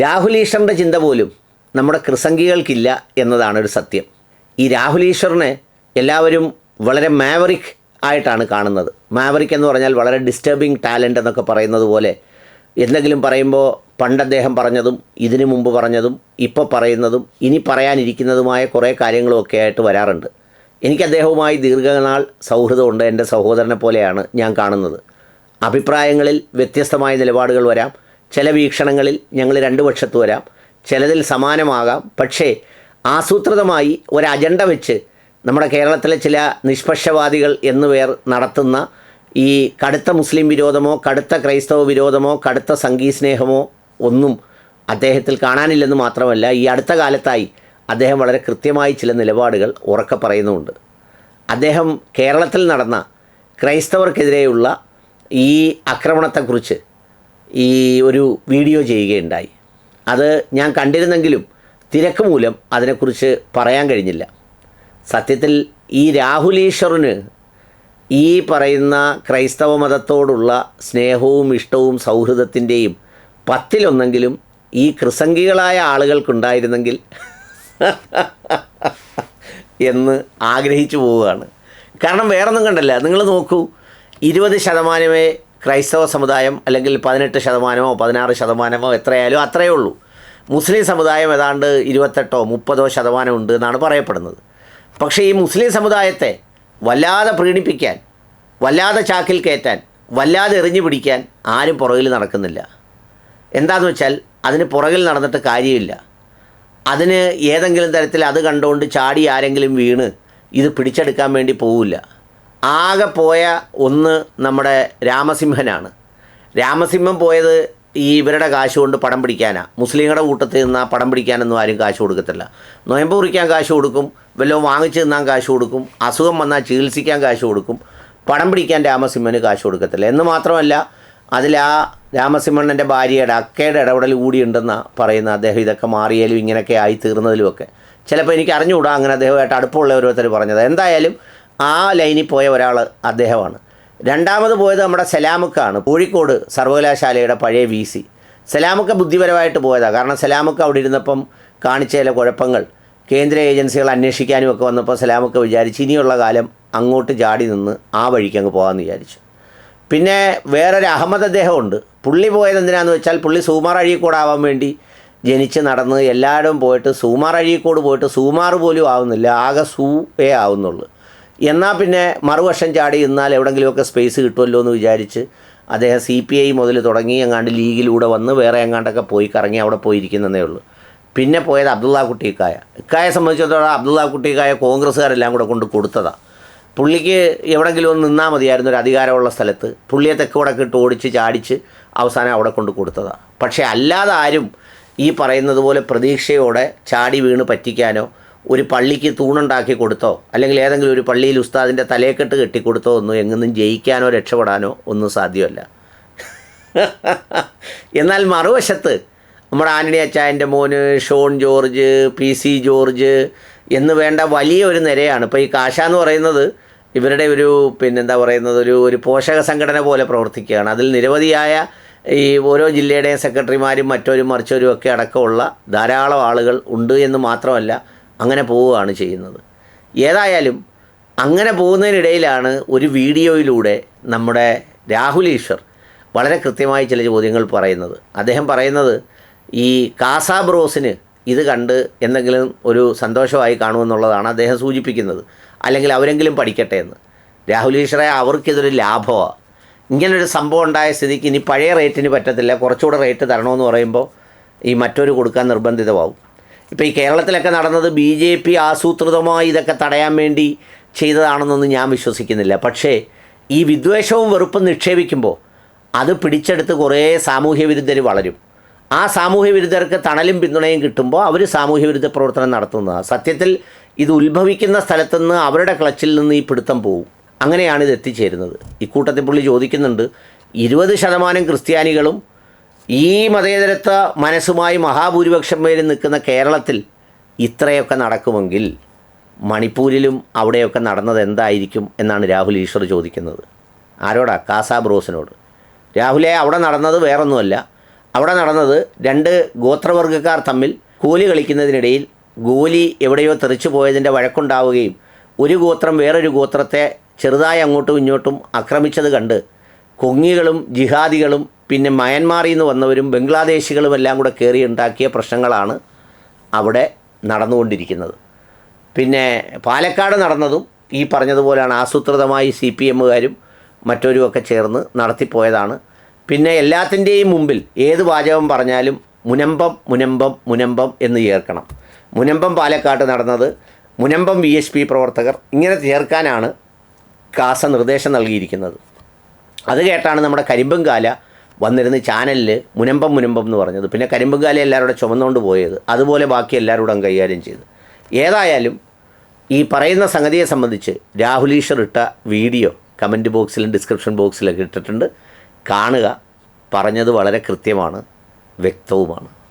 രാഹുൽ ഈശ്വറിന്റെ ചിന്ത പോലും നമ്മുടെ കൃസംഗികൾക്കില്ല എന്നതാണ് ഒരു സത്യം. ഈ രാഹുൽ ഈശ്വറിനെ എല്ലാവരും വളരെ മാവറിക് ആയിട്ടാണ് കാണുന്നത്. മാവറിക് എന്ന് പറഞ്ഞാൽ വളരെ ഡിസ്റ്റർബിങ് ടാലന്റ് എന്നൊക്കെ പറയുന്നത് പോലെ എന്തെങ്കിലും പറയുമ്പോൾ പണ്ട് അദ്ദേഹം പറഞ്ഞതും ഇതിനു മുമ്പ് പറഞ്ഞതും ഇപ്പോൾ പറയുന്നതും ഇനി പറയാനിരിക്കുന്നതുമായ കുറേ കാര്യങ്ങളുമൊക്കെ ആയിട്ട് വരാറുണ്ട്. എനിക്ക് അദ്ദേഹവുമായി ദീർഘനാൾ സൗഹൃദമുണ്ട്. എന്റെ സഹോദരനെ പോലെയാണ് ഞാൻ കാണുന്നത്. അഭിപ്രായങ്ങളിൽ വ്യത്യസ്തമായ നിലപാടുകൾ വരാം. ചില വീക്ഷണങ്ങളിൽ ഞങ്ങൾ രണ്ട് പക്ഷത്ത് വരാം. ചിലതിൽ സമാനമാകാം. പക്ഷേ ആസൂത്രിതമായി ഒരു അജണ്ട വെച്ച് നമ്മുടെ കേരളത്തിലെ ചില നിഷ്പക്ഷവാദികൾ എന്നുപേർ നടത്തുന്ന ഈ കടുത്ത മുസ്ലിം വിരോധമോ കടുത്ത ക്രൈസ്തവ വിരോധമോ കടുത്ത സംഘീ സ്നേഹമോ ഒന്നും അദ്ദേഹത്തിൽ കാണാനില്ലെന്ന് മാത്രമല്ല ഈ അടുത്ത കാലത്തായി അദ്ദേഹം വളരെ കൃത്യമായി ചില നിലപാടുകൾ ഉറക്കെ പറയുന്നുമുണ്ട്. അദ്ദേഹം കേരളത്തിൽ നടന്ന ക്രൈസ്തവർക്കെതിരെയുള്ള ഈ ആക്രമണത്തെക്കുറിച്ച് ഈ ഒരു വീഡിയോ ചെയ്യുകയുണ്ടായി. അത് ഞാൻ കണ്ടിരുന്നെങ്കിലും തിരക്ക് മൂലം അതിനെക്കുറിച്ച് പറയാൻ കഴിഞ്ഞില്ല. സത്യത്തിൽ ഈ രാഹുൽ ഈശ്വറിന് ഈ പറയുന്ന ക്രൈസ്തവ മതത്തോടുള്ള സ്നേഹവും ഇഷ്ടവും സൗഹൃദത്തിന്റെയും പത്തിലൊന്നെങ്കിലും ഈ കൃസംഗികളായ ആളുകൾക്കുണ്ടായിരുന്നെങ്കിൽ എന്ന് ആഗ്രഹിച്ചു പോവുകയാണ്. കാരണം വേറൊന്നും കണ്ടല്ല. നിങ്ങൾ നോക്കൂ ഇരുപത് ശതമാനമേ ക്രൈസ്തവ സമുദായം അല്ലെങ്കിൽ പതിനെട്ട് ശതമാനമോ പതിനാറ് ശതമാനമോ എത്രയായാലും അത്രയേ ഉള്ളൂ. മുസ്ലിം സമുദായം ഏതാണ്ട് ഇരുപത്തെട്ടോ മുപ്പതോ ശതമാനം ഉണ്ട് എന്നാണ് പറയപ്പെടുന്നത്. പക്ഷേ ഈ മുസ്ലിം സമുദായത്തെ വല്ലാതെ പ്രീണിപ്പിക്കാൻ വല്ലാതെ ചാക്കിൽ കയറ്റാൻ വല്ലാതെ എറിഞ്ഞു പിടിക്കാൻ ആരും പുറകിൽ നടക്കുന്നില്ല. എന്താണെന്ന് വെച്ചാൽ അതിന് പുറകിൽ നടന്നിട്ട് കാര്യമില്ല. അതിന് ഏതെങ്കിലും തരത്തിൽ അത് കണ്ടുകൊണ്ട് ചാടി ആരെങ്കിലും വീണ് ഇത് പിടിച്ചെടുക്കാൻ വേണ്ടി പോവില്ല. ആകെ പോയ ഒന്ന് നമ്മുടെ രാമസിംഹനാണ്. രാമസിംഹം പോയത് ഈ ഇവരുടെ കാശ് കൊണ്ട് പടം പിടിക്കാനാണ് മുസ്ലിങ്ങളുടെ കൂട്ടത്തിൽ നിന്ന് ആ പടം പിടിക്കാനൊന്നും ആരും കാശ് കൊടുക്കത്തില്ല. നൊയമ്പ് കുറിക്കാൻ കാശ് കൊടുക്കും വല്ലതും വാങ്ങിച്ച് തിന്നാൻ കാശ് കൊടുക്കും അസുഖം വന്നാൽ ചികിത്സിക്കാൻ കാശ് കൊടുക്കും. പടം പിടിക്കാൻ രാമസിംഹന് കാശ് കൊടുക്കത്തില്ല. എന്ന് മാത്രമല്ല അതിൽ ആ രാമസിംഹണ്ണന്റെ ഭാര്യയുടെ അക്കയുടെ ഇടപെടൽ കൂടിയുണ്ടെന്നാണ് പറയുന്ന അദ്ദേഹം ഇതൊക്കെ മാറിയാലും ഇങ്ങനെയൊക്കെ ആയി തീർന്നതിലുമൊക്കെ ചിലപ്പോൾ എനിക്ക് അറിഞ്ഞുകൂടാ അങ്ങനെ അദ്ദേഹമായിട്ട് അടുപ്പമുള്ള ഓരോരുത്തർ പറഞ്ഞത്. എന്തായാലും ആ ലൈനിൽ പോയ ഒരാൾ അദ്ദേഹമാണ്. രണ്ടാമത് പോയത് നമ്മുടെ സലാമുക്കാണ്. കോഴിക്കോട് സർവകലാശാലയുടെ പഴയ വി സി. സലാമുക്ക ബുദ്ധിപരമായിട്ട് പോയതാണ് കാരണം സലാമുക്ക അവിടെ ഇരുന്നപ്പം കാണിച്ച ചില കുഴപ്പങ്ങൾ. കേന്ദ്ര ഏജൻസികൾ അന്വേഷിക്കാനും ഒക്കെ വന്നപ്പോൾ സലാമുക്ക വിചാരിച്ച് ഇനിയുള്ള കാലം അങ്ങോട്ട് ചാടി നിന്ന് ആ വഴിക്ക് അങ്ങ് പോകാമെന്ന് വിചാരിച്ചു. പിന്നെ വേറൊരു അഹമ്മദ് അദ്ദേഹമുണ്ട്. പുള്ളി പോയത് എന്തിനാന്ന് വെച്ചാൽ പുള്ളി സൂമാർ അഴീക്കോട് ആവാൻ വേണ്ടി ജനിച്ച് നടന്ന് എല്ലായിടവും പോയിട്ട് സൂമാർ അഴീക്കോട് പോയിട്ട് സൂമാർ പോലും ആവുന്നില്ല. ആകെ സൂവേ ആവുന്നുള്ളൂ. എന്നാൽ പിന്നെ മറുവശം ചാടി നിന്നാൽ എവിടെങ്കിലുമൊക്കെ സ്പേസ് കിട്ടുമല്ലോ എന്ന് വിചാരിച്ച് അദ്ദേഹം സി പി ഐ മുതൽ തുടങ്ങി എങ്ങാണ്ട് ലീഗിലൂടെ വന്ന് വേറെ എങ്ങാണ്ടൊക്കെ പോയി കറങ്ങി അവിടെ പോയിരിക്കുന്നതേ ഉള്ളൂ. പിന്നെ പോയത് അബ്ദുള്ള കുട്ടിക്കായ. ഇക്കായെ സംബന്ധിച്ചിടത്തോളം അബ്ദുള്ള കുട്ടിക്കായ കോൺഗ്രസ്സുകാരെല്ലാം കൂടെ കൊണ്ട് കൊടുത്തതാണ് പുള്ളിക്ക് എവിടെങ്കിലും ഒന്ന് നിന്നാൽ മതിയായിരുന്നു ഒരു അധികാരമുള്ള സ്ഥലത്ത്. പുള്ളിയെ തെക്ക് വടക്ക് ഇട്ട് ഓടിച്ച് ചാടിച്ച് അവസാനം അവിടെ കൊണ്ട് കൊടുത്തതാണ് പക്ഷേ അല്ലാതെ ആരും ഈ പറയുന്നത് പോലെ പ്രതീക്ഷയോടെ ചാടി വീണ് പറ്റിക്കാനോ ഒരു പള്ളിക്ക് തൂണുണ്ടാക്കി കൊടുത്തോ അല്ലെങ്കിൽ ഏതെങ്കിലും ഒരു പള്ളിയിൽ ഉസ്താദിന്റെ തലയെക്കെട്ട് കെട്ടിക്കൊടുത്തോ ഒന്നും എങ്ങൊന്നും ജയിക്കാനോ രക്ഷപ്പെടാനോ ഒന്നും സാധ്യമല്ല. എന്നാൽ മറുവശത്ത് നമ്മുടെ ആന്റണി അച്ചായന്റെ മോന് ഷോൺ ജോർജ് പി സി ജോർജ് എന്ന് വേണ്ട വലിയ ഒരു നിരയാണ്. ഇപ്പോൾ ഈ കാശ എന്ന് പറയുന്നത് ഇവരുടെ ഒരു പിന്നെന്താ പറയുന്നത് ഒരു ഒരു പോഷക സംഘടന പോലെ പ്രവർത്തിക്കുകയാണ്. അതിൽ നിരവധിയായ ഈ ഓരോ ജില്ലയുടെയും സെക്രട്ടറിമാരും മറ്റോരും മറിച്ചവരും ഒക്കെ അടക്കമുള്ള ധാരാളം ആളുകൾ ഉണ്ട് എന്ന് മാത്രമല്ല അങ്ങനെ പോവുകയാണ് ചെയ്യുന്നത്. ഏതായാലും അങ്ങനെ പോകുന്നതിനിടയിലാണ് ഒരു വീഡിയോയിലൂടെ നമ്മുടെ രാഹുൽ ഈശ്വർ വളരെ കൃത്യമായി ചില ചോദ്യങ്ങൾ പറയുന്നത്. അദ്ദേഹം പറയുന്നത് ഈ കാസാ ബ്രോസിന് ഇത് കണ്ട് എന്തെങ്കിലും ഒരു സന്തോഷമായി കാണുമെന്നുള്ളതാണ് അദ്ദേഹം സൂചിപ്പിക്കുന്നത്. അല്ലെങ്കിൽ അവരെങ്കിലും പഠിക്കട്ടെ എന്ന്. രാഹുൽ ഈശ്വറെ അവർക്കിതൊരു ലാഭമാണ് ഇങ്ങനൊരു സംഭവം ഉണ്ടായ സ്ഥിതിക്ക് ഇനി പഴയ റേറ്റിന് പറ്റത്തില്ല. കുറച്ചുകൂടെ റേറ്റ് തരണമെന്ന് പറയുമ്പോൾ ഈ മറ്റൊരു കൊടുക്കാൻ നിർബന്ധിതമാവും. ഇപ്പോൾ ഈ കേരളത്തിലൊക്കെ നടന്നത് ബി ജെ പി ആസൂത്രിതമായി ഇതൊക്കെ തടയാൻ വേണ്ടി ചെയ്തതാണെന്നൊന്നും ഞാൻ വിശ്വസിക്കുന്നില്ല. പക്ഷേ ഈ വിദ്വേഷവും വെറുപ്പും നിക്ഷേപിക്കുമ്പോൾ അത് പിടിച്ചെടുത്ത് കുറേ സാമൂഹ്യ വിരുദ്ധർ വളരും. ആ സാമൂഹ്യ വിരുദ്ധർക്ക് തണലും പിന്തുണയും കിട്ടുമ്പോൾ അവർ സാമൂഹ്യ വിരുദ്ധ പ്രവർത്തനം നടത്തുന്നതാണ് സത്യത്തിൽ ഇത് ഉത്ഭവിക്കുന്ന സ്ഥലത്തുനിന്ന് അവരുടെ ക്ലച്ചിൽ നിന്ന് ഈ പിടുത്തം പോവും. അങ്ങനെയാണ് ഇത് എത്തിച്ചേരുന്നത്. ഇക്കൂട്ടത്തിൽ പുള്ളി ചോദിക്കുന്നുണ്ട് ഇരുപത് ശതമാനം ക്രിസ്ത്യാനികളും ഈ മതേതരത്വ മനസ്സുമായി മഹാഭൂരിപക്ഷം പേരും നിൽക്കുന്ന കേരളത്തിൽ ഇത്രയൊക്കെ നടക്കുമെങ്കിൽ മണിപ്പൂരിലും അവിടെയൊക്കെ നടന്നത് എന്തായിരിക്കും എന്നാണ് രാഹുൽ ഈശ്വർ ചോദിക്കുന്നത്. ആരോടാ? കാസാ ബ്രോസിനോട്. രാഹുലെ അവിടെ നടന്നത് വേറൊന്നുമല്ല. അവിടെ നടന്നത് രണ്ട് ഗോത്രവർഗക്കാർ തമ്മിൽ കോലി കളിക്കുന്നതിനിടയിൽ ഗോലി എവിടെയോ തെറിച്ചു പോയതിന്റെ വഴക്കുണ്ടാവുകയും ഒരു ഗോത്രം വേറൊരു ഗോത്രത്തെ ചെറുതായി അങ്ങോട്ടും ഇങ്ങോട്ടും ആക്രമിച്ചത് കണ്ട് കൊങ്ങികളും ജിഹാദികളും പിന്നെ മയന്മാറിൽ നിന്ന് വന്നവരും ബംഗ്ലാദേശികളും എല്ലാം കൂടെ കയറി ഉണ്ടാക്കിയ പ്രശ്നങ്ങളാണ് അവിടെ നടന്നുകൊണ്ടിരിക്കുന്നത്. പിന്നെ പാലക്കാട് നടന്നതും ഈ പറഞ്ഞതുപോലെയാണ് ആസൂത്രിതമായി സി പി എമ്മുകാരും മറ്റവരുമൊക്കെ ചേർന്ന് നടത്തിപ്പോയതാണ്. പിന്നെ എല്ലാത്തിന്റെയും മുമ്പിൽ ഏത് വാചകം പറഞ്ഞാലും മുനമ്പം മുനമ്പം മുനമ്പം എന്ന് ചേർക്കണം. മുനമ്പം പാലക്കാട് നടന്നത് മുനമ്പം വി എസ് പി പ്രവർത്തകർ ഇങ്ങനെ ചേർക്കാനാണ് കാസ നിർദ്ദേശം നൽകിയിരിക്കുന്നത്. അത് കേട്ടാണ് നമ്മുടെ കരിമ്പങ്കാല വന്നിരുന്ന് ചാനലിൽ മുനമ്പം മുനമ്പം എന്ന് പറഞ്ഞത്. പിന്നെ കരിമ്പുകാലി എല്ലാവരുടെ ചുമന്നുകൊണ്ട് പോയത്. അതുപോലെ ബാക്കി എല്ലാവരോടും കൈകാര്യം ചെയ്ത്. ഏതായാലും ഈ പറയുന്ന സംഗതിയെ സംബന്ധിച്ച് രാഹുൽ ഈശ്വർ ഇട്ട വീഡിയോ കമന്റ് ബോക്സിലും ഡിസ്ക്രിപ്ഷൻ ബോക്സിലൊക്കെ ഇട്ടിട്ടുണ്ട്. കാണുക. പറഞ്ഞത് വളരെ കൃത്യമാണ്. വ്യക്തവുമാണ്.